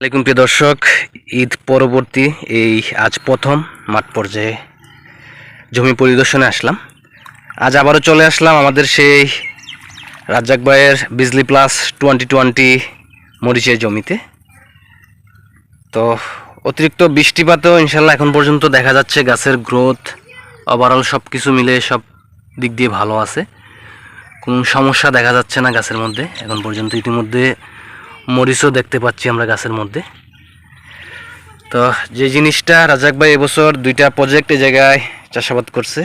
আলাইকুম প্রিয় দর্শক, ঈদ পরবর্তী, এই আজ প্রথম মাঠ পর্যায়ে জমি পরিদর্শনে আসলাম। আজ আবারও চলে আসলাম আমাদের সেই রাজ্জাক ভাইয়ের বিজলি প্লাস টোয়েন্টি টোয়েন্টি মরিচের জমিতে। তো অতিরিক্ত বৃষ্টিপাতেও ইনশাল্লাহ এখন পর্যন্ত দেখা যাচ্ছে, গাছের গ্রোথ ওভারঅল সব কিছু মিলে সব দিক দিয়ে ভালো আছে। কোনো সমস্যা দেখা যাচ্ছে না গাছের মধ্যে, এখন পর্যন্ত ইতিমধ্যে মরিচও দেখতে পাচ্ছি আমরা গাছের মধ্যে। তো যে জিনিসটা রাজাক ভাই এবছর দুইটা প্রজেক্ট এই জায়গায় চাষাবাদ করছে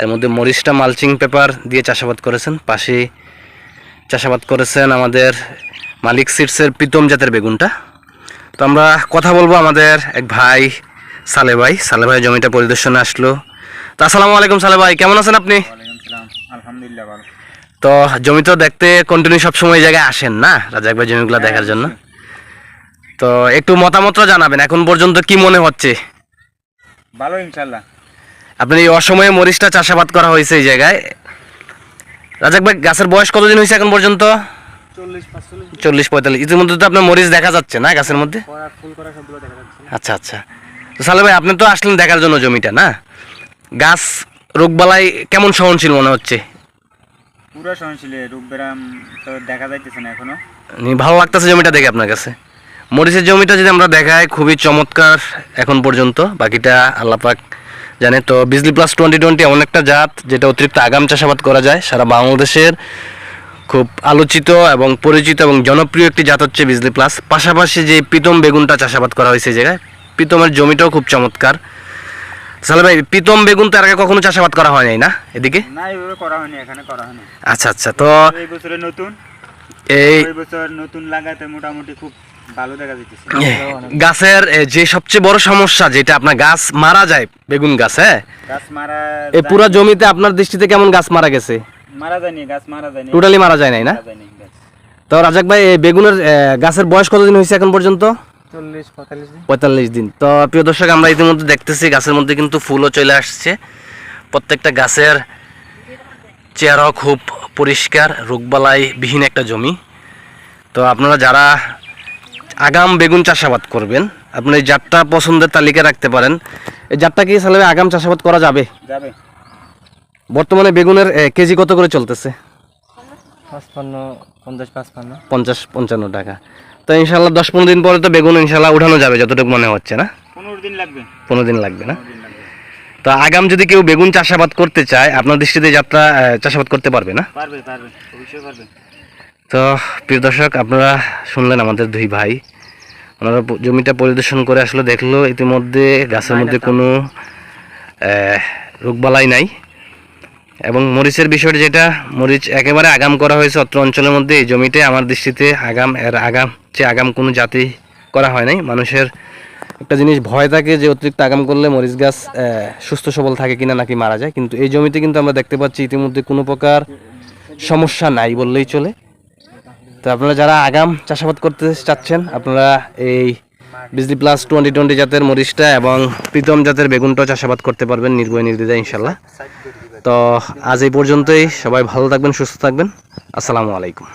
এর মধ্যে মরিচটা মালচিং পেপার দিয়ে চাষাবাদ করেছেন। পাশে চাষাবাদ করেছেন আমাদের মালিক সিটসের প্রীতম জাতের বেগুনটা। তো আমরা কথা বলব আমাদের এক ভাই সালে ভাই। সালে ভাই জমিটা পরিদর্শনে আসলো। তো আসসালামু আলাইকুম সালে ভাই, কেমন আছেন আপনি? আলহামদুলিল্লাহ তো জমি তো দেখতে কন্টিনিউ সবসময় এই জায়গায় আসেন না? রাজাক ভাই জমিগুলো দেখার জন্য। তো একটু মতামতটা জানাবেন এখন পর্যন্ত কি মনে হচ্ছে? ভালো ইনশাল্লাহ আপনার এই অসময়ে মরিচটা চাষাবাদ করা হয়েছে এই জায়গায়। রাজাক ভাই গাছের বয়স কতদিন হয়েছে এখন পর্যন্ত? চল্লিশ পঁয়তাল্লিশ। ইতিমধ্যে তো আপনার মরিচ দেখা যাচ্ছে না গাছের মধ্যে? আচ্ছা আচ্ছা। তো সালে ভাই আপনি তো আসলেন দেখার জন্য জমিটা না? গাছ রোগবালাই কেমন সহনশীল মনে হচ্ছে? তো দেখা যাইতেছে না এখনও। ভালো লাগতেছে জমিটা দেখে আপনার কাছে। মরিচের জমিটা যদি আমরা দেখাই, খুবই চমৎকার এখন পর্যন্ত। বাকিটা আল্লাপাক জানে। তো বিজলি প্লাস টোয়েন্টি টোয়েন্টি এমন একটা জাত, যেটা অতিরিক্ত আগাম চাষাবাদ করা যায়। সারা বাংলাদেশের খুব আলোচিত এবং পরিচিত এবং জনপ্রিয় একটি জাত হচ্ছে বিজলি প্লাস পাশাপাশি যে প্রীতম বেগুনটা চাষাবাদ করা হয়েছে জায়গায়, প্রীতমের জমিটাও খুব চমৎকার। সালে ভাই প্রীতম বেগুন তো আগে কখনো চাষাবাদ করা হয় নাই না এদিকে? না এইভাবে করা হয়নি এখানে করা হয়নি। আচ্ছা আচ্ছা তো এই বছরে নতুন। এই বছর নতুন লাগাতে মোটামুটি খুব ভালো দেখা যাইতেছে। গাছের যে সবচেয়ে বড় সমস্যা যেটা আপনার গাছ মারা যায় বেগুন গাছ হ্যাঁ? গাছ মারা এই পুরো জমিতে আপনার দৃষ্টিতে কেমন গাছ মারা গেছে? মারা যায়নি গাছ মারা যায়নি। টোটালি মারা যায় নাই না? তো রাজাক ভাই বেগুনের গাছের বয়স কতদিন হয়েছে এখন পর্যন্ত? পঁয়তাল্লিশ দিন। তো প্রিয় দর্শক আমরা ইতিমধ্যে দেখতেছি গাছের মধ্যে কিন্তু ফুলও চলে আসছে। প্রত্যেকটা গাছের চেয়ারও খুব পরিষ্কার রোগবালাই বিহীন একটা জমি। তো আপনারা যারা আগাম বেগুন চাষাবাদ করবেন আপনি এই জাতটা পছন্দের তালিকা রাখতে পারেন। এই জাতটা কি সালে আগাম চাষাবাদ করা যাবে? যাবে। বর্তমানে বেগুনের কেজি কত করে চলতেছে? পঞ্চাশ পঞ্চান্ন টাকা। তো ইনশাল্লাহ দশ পনেরো দিন পরে তো বেগুন ইনশাল্লাহ উঠানো যাবে যতটুকু মনে হচ্ছে না? পনেরো দিন লাগবে। পনেরো দিন লাগবে না? তো আগাম যদি কেউ বেগুন চাষাবাদ করতে চায় আপনার দৃষ্টিতে যাত্রা চাষাবাদ করতে পারবে না? পারবে পারবে অবশ্যই পারবে। তো প্রিয় দর্শক আপনারা শুনলেন আমাদের দুই ভাই। ওনারা জমিটা পরিদর্শন করে আসলে দেখল ইতিমধ্যে গাছের মধ্যে কোনো রোগবালাই নাই। এবং মরিচের বিষয়টা যেটা, মরিচ একেবারে আগাম করা হয়েছে অত্র অঞ্চলের মধ্যে, এই জমিতে আমার দৃষ্টিতে আগাম, এর আগাম, যে আগাম কোনো জাতি করা হয় নাই। মানুষের একটা জিনিস ভয় থাকে যে অতিরিক্ত আগাম করলে মরিচ গাছ সুস্থ সবল থাকে কিনা নাকি মারা যায়। কিন্তু এই জমিতে কিন্তু আমরা দেখতে পাচ্ছি ইতিমধ্যে কোনো প্রকার সমস্যা নাই বললেই চলে। তো আপনারা যারা আগাম চাষাবাদ করতে চাচ্ছেন, আপনারা এই বিজলি প্লাস টোয়েন্টি টোয়েন্টি জাতের মরিচটা এবং প্রীতম জাতের বেগুনটাও চাষাবাদ করতে পারবেন নির্ভয় নির্দিদা ইনশাল্লাহ তো আজ এই পর্যন্তই। সবাই ভালো থাকবেন সুস্থ থাকবেন। আসসালামু আলাইকুম।